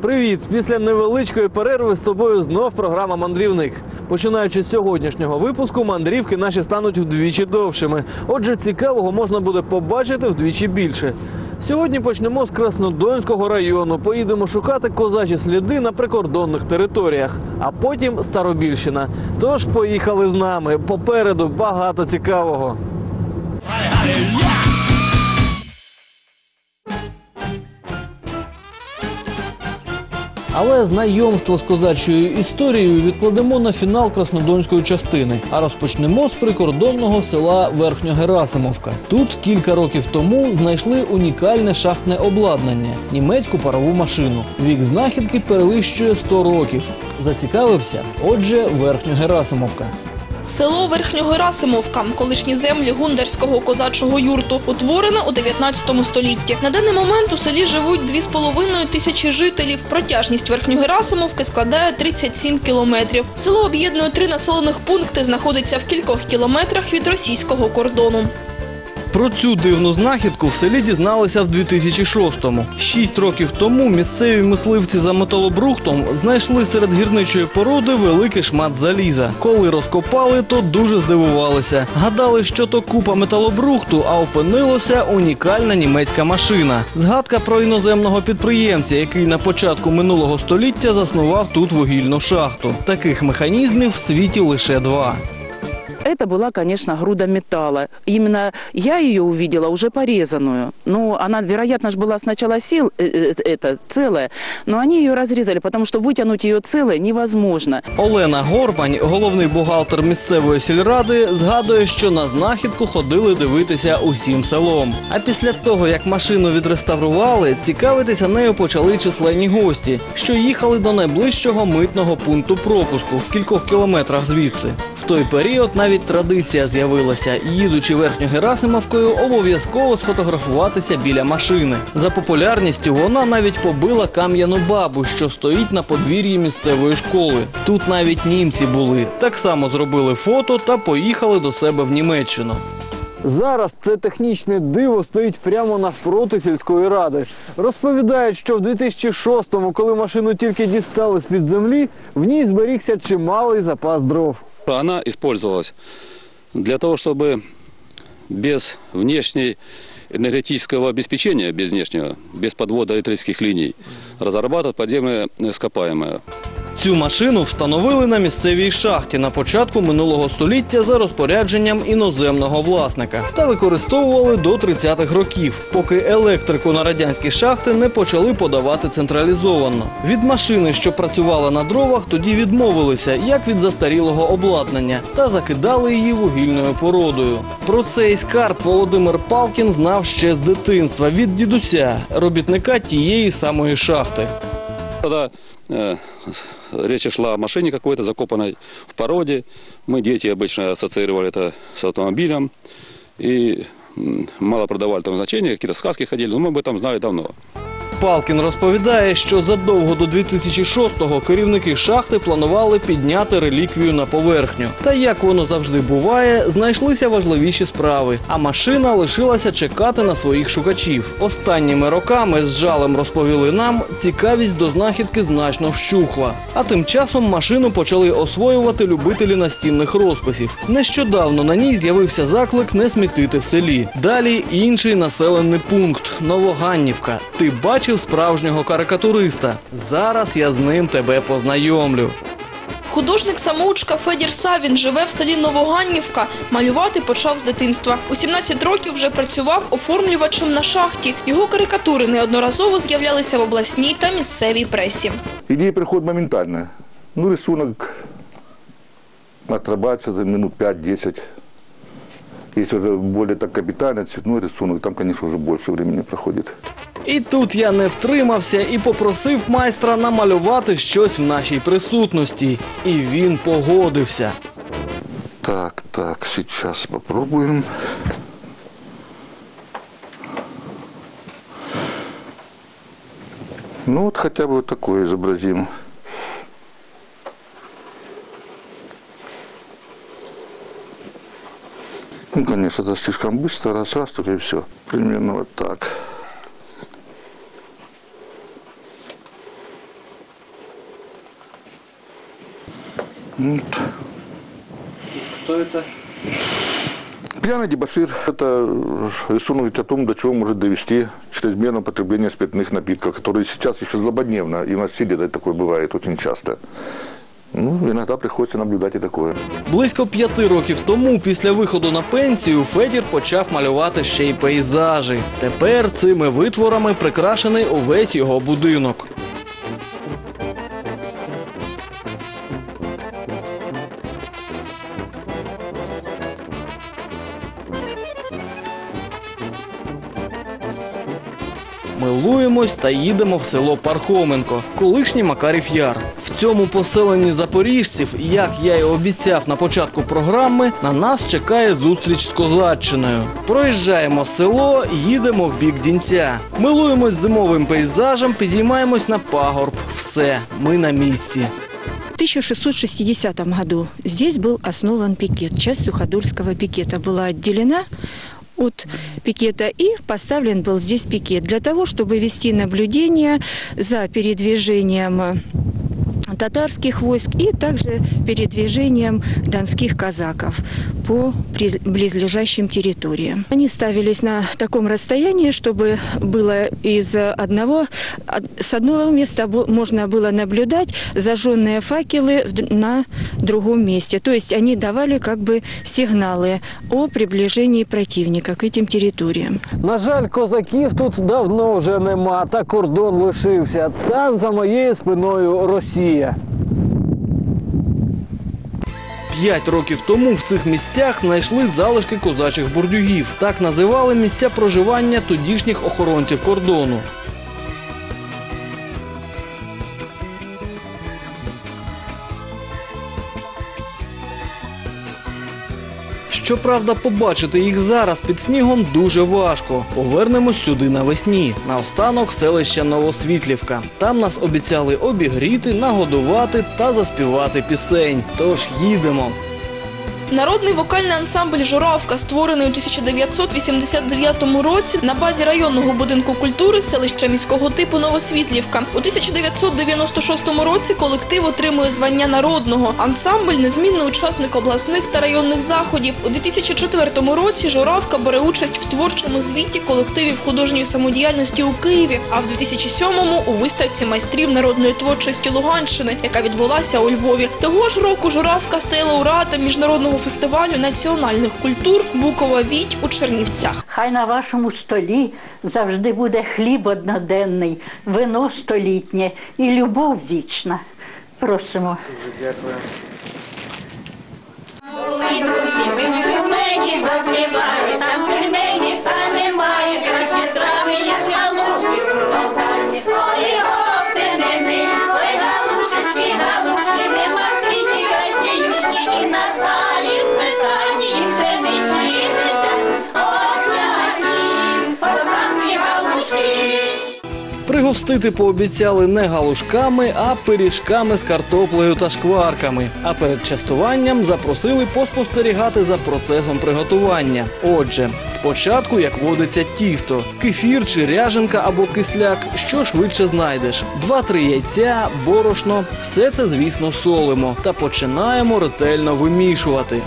Привіт! Після невеличкої перерви з тобою знов програма Мандрівник. Починаючи з сьогоднішнього випуску, мандрівки наші стануть вдвічі довшими. Отже, цікавого можна буде побачити вдвічі більше. Сьогодні почнемо з Краснодонського району. Поїдемо шукати козачі сліди на прикордонних територіях, а потім Старобільщина. Тож поїхали з нами. Попереду багато цікавого. Але знайомство з козачою історією відкладемо на фінал краснодонської частини. А розпочнемо з прикордонного села Верхньогерасимовка. Тут кілька років тому знайшли унікальне шахтне обладнання німецьку парову машину. Вік знахідки перевищує 100 років. Зацікавився. Отже, Верхньогерасимовка. Село Верхньогерасимовка, колишні землі гундарського козачого юрту, утворено у 19 столітті. На даний момент у селі живуть 2,5 тисячі жителів. Протяжність Верхньогерасимовки складає 37 кілометрів. Село об'єднує три населених пункти, знаходиться в кількох кілометрах від російського кордону. Про цю дивну знахідку в селі дізналися в 2006-му. Шість років тому місцеві мисливці за металобрухтом знайшли серед гірничої породи великий шмат заліза. Коли розкопали, то дуже здивувалися. Гадали, що то купа металобрухту, а опинилося унікальна німецька машина. Згадка про іноземного підприємця, який на початку минулого століття заснував тут вугільну шахту. Таких механізмів в світі лише два. Это была, конечно, груда металла. Именно я ее увидела уже порезанную. Ну, она, вероятно, же была сначала сел, э, э, это целая, но они ее разрезали, потому что вытянуть ее целой невозможно. Олена Горбань, головний бухгалтер місцевої сільради, згадує, що на знахідку ходили дивитися усім селом. А після того, як машину відреставрували, цікавитися нею почали численні гості, що їхали до найближчого митного пункту пропуску в кількох кілометрах звідси. Той період навіть традиція з'явилася, їдучи Верхньогерасимовкою, обов'язково сфотографуватися біля машини. За популярністю вона навіть побила кам'яну бабу, що стоїть на подвір'ї місцевої школи. Тут навіть німці були. Так само зробили фото та поїхали до себе в Німеччину. Зараз це технічне диво стоїть прямо навпроти сільської ради. Розповідають, що в 2006-му, коли машину тільки дістали з-під землі, в ній зберігся чималий запас дров. Она использовалась для того, чтобы без внешней энергетического обеспечения, без внешнего, без подвода электрических линий, разрабатывать подземное ископаемое. Цю машину встановили на місцевій шахті на початку минулого століття за розпорядженням іноземного власника та використовували до 30-х років, поки електрику на радянські шахти не почали подавати централізовано. Від машини, що працювала на дровах, тоді відмовилися, як від застарілого обладнання, та закидали її вугільною породою. Про цей скарб Володимир Палкін знав ще з дитинства від дідуся, робітника тієї самої шахти. Тогда э, речь шла о машине какой-то, закопанной в породе. Мы, дети, обычно ассоциировали это с автомобилем. И м, мало продавали там значения, какие-то сказки ходили, но мы об этом знали давно. Палкін розповідає, що задовго до 2006-го керівники шахти планували підняти реліквію на поверхню. Та як воно завжди буває, знайшлися важливіші справи, а машина лишилася чекати на своїх шукачів. Останніми роками з жалем розповіли нам, цікавість до знахідки значно вщухла. А тим часом машину почали освоювати любителі настінних розписів. Нещодавно на ній з'явився заклик не смітити в селі. Далі інший населений пункт Новоганнівка. Ти бачив справжнього карикатуриста. Зараз я з ним тебе познайомлю. Художник-самоучка Федір Савін живе в селі Новоганнівка. Малювати почав з дитинства. У 17 років вже працював оформлювачем на шахті. Його карикатури неодноразово з'являлися в обласній та місцевій пресі. Идея приходит моментально. Ну, рисунок отрабатывается за минут 5-10. Если уже более так капитальный цветной рисунок, там, конечно, уже больше времени проходит. І тут я не втримався і попросив майстра намалювати щось в нашій присутності. І він погодився. Так, так, сейчас попробуем. Ну вот хотя бы вот такое изобразим. Ну, конечно, это слишком быстро, раз, раз, только и все. Примерно вот так. Вот. Хто це? Пьяный дебошир – это рисунок о том, до чего может довести чрезмерное потребление спиртных напитков, которые сейчас еще злободневно, и у нас в селе такое бывает очень часто. Ну, иногда приходится наблюдать и такое. Близько п'яти років тому, після виходу на пенсію, Федір почав малювати ще й пейзажі. Тепер цими витворами прикрашений увесь його будинок. Милуємось та їдемо в село Пархоменко, колишній Макарів Яр. В цьому поселенні запоріжців, як я й обіцяв на початку програми, на нас чекає зустріч з козаччиною. Проїжджаємо село, їдемо в бік дінця. Милуємось зимовим пейзажем, підіймаємось на пагорб. Все, ми на місці. В 1660 году здесь был основан пикет. Часть Суходольского пикета была отделена от пикета и поставлен был здесь пикет для того, чтобы вести наблюдение за передвижением э, татарских войск и также передвижением донских казаков по приз- близлежащим территориям. Они ставились на таком расстоянии, чтобы было из одного, од- с одного места бо- можно было наблюдать зажженные факелы в д- на другом месте. То есть они давали как бы сигналы о приближении противника к этим территориям. На жаль, козаків тут давно вже нема, та кордон лишився. Там за моєю спиною Росія. П'ять років тому в цих місцях знайшли залишки козачих бурдюгів. Так називали місця проживання тодішніх охоронців кордону. Щоправда, побачити їх зараз під снігом дуже важко. Повернемось сюди навесні. Наостанок селище Новосвітлівка. Там нас обіцяли обігріти, нагодувати та заспівати пісень. Тож їдемо. Народний вокальний ансамбль Журавка, створений у 1989 році на базі районного будинку культури селища міського типу Новосвітлівка. У 1996 році колектив отримує звання народного. Ансамбль незмінний учасник обласних та районних заходів. У 2004 році Журавка бере участь в творчому звіті колективів художньої самодіяльності у Києві. А в 2007-му у виставці майстрів народної творчості Луганщини, яка відбулася у Львові. Того ж року Журавка стає лауреатом міжнародного фестивалю національних культур Букова Відь у Чернівцях. Хай на вашому столі завжди буде хліб одноденний, вино столітнє і любов вічна. Просимо. Пригостити пообіцяли не галушками, а пиріжками з картоплею та шкварками. А перед частуванням запросили поспостерігати за процесом приготування. Отже, спочатку, як водиться, тісто, кефір чи ряженка або кисляк, що швидше знайдеш. Два-три яйця, борошно. Все це, звісно, солимо та починаємо ретельно вимішувати.